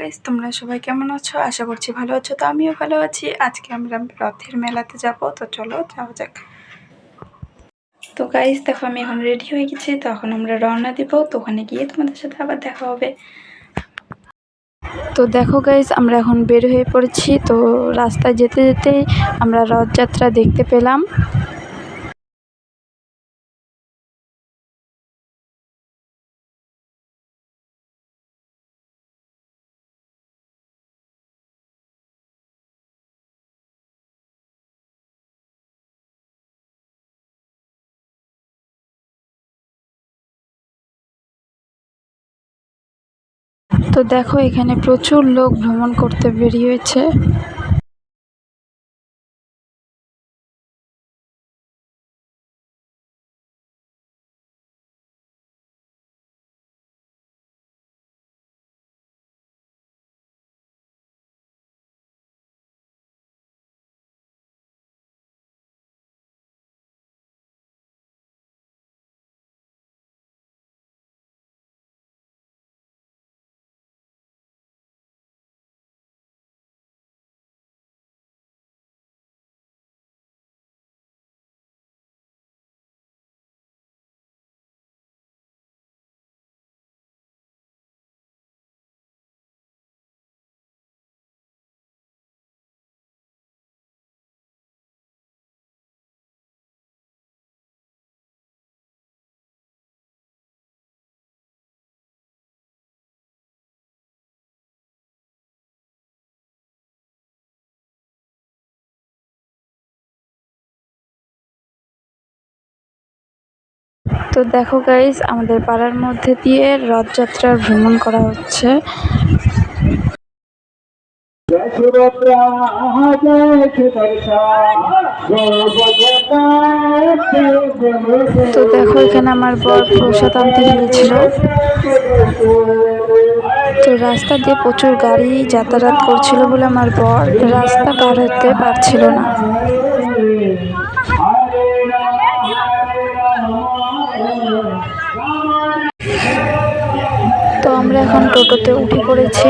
Guys তোমরা সবাই কেমন আছো? আশা করছি ভালো আছো, তো আমিও ভালো আছি। আজকে আমরা রথের মেলাতে যাব, তো চলো যাওয়া যাক। তো গাইস দেখো আমি এখন রেডি হয়ে গেছি, তো এখন আমরা রওনা দিব, তো ওখানে গিয়ে তোমাদের সাথে আবার দেখা হবে। তো দেখো গাইস আমরা এখন বের হয়ে পড়েছি, তো রাস্তায় যেতে যেতেই আমরা রথযাত্রা দেখতে পেলাম। তো দেখো এখানে প্রচুর লোক ভ্রমণ করতে বেরিয়েছে। তো দেখো গাইস আমাদের পাড়ার মধ্যে দিয়ে রথযাত্রার ভ্রমণ করা হচ্ছে। তো দেখো এখানে আমার বর প্রসাদ আনতে গিয়েছিল। তো রাস্তা দিয়ে প্রচুর গাড়ি যাতায়াত করছিল বলে আমার বর রাস্তা পার হতে পারছিল না। এখন টোটোতে উঠে পড়েছি।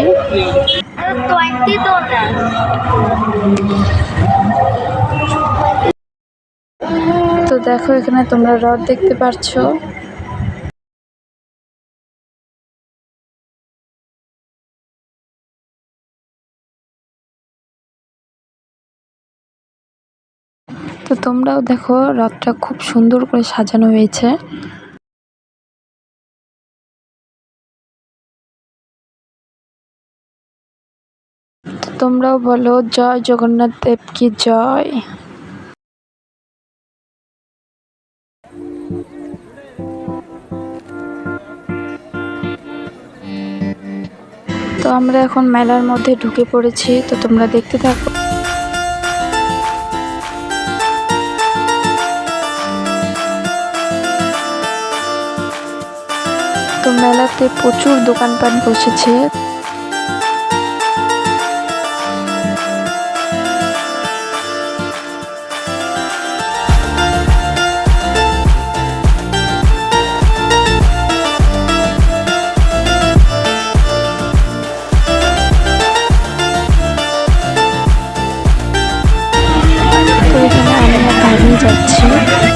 তো দেখো, এখানে তোমরা রথ দেখতে পাচ্ছ তো তোমরাও দেখো, রথটা খুব সুন্দর করে সাজানো হয়েছে। তোমরাও বলো, জয় জগন্নাথ দেব কি জয়? তো আমরা এখন মেলার মধ্যে ঢুকে পড়েছি, তো তোমরা দেখতে থাকো। তো মেলাতে প্রচুর দোকানপাট বসেছে। যাচ্ছি।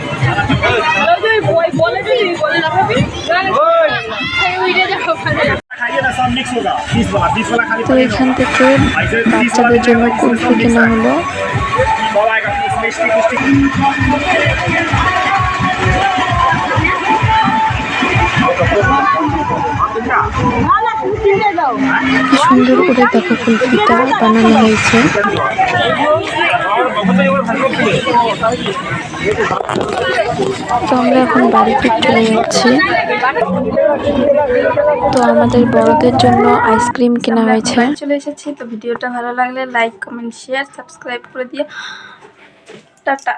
তো এখান থেকে বাচ্চাদের জন্য কুলফি কেনা হলো। बॉल সুন্দর করে দেখো কুলফিটা বানানো হয়েছে। তো আমরা এখন বাড়িতে চলে যাচ্ছি। তো আমাদের বড়দের জন্য আইসক্রিম কেনা হয়েছে। চলে এসেছি, তো ভিডিওটা ভালো লাগলে লাইক কমেন্ট শেয়ার সাবস্ক্রাইব করে দিয়ে টাটা।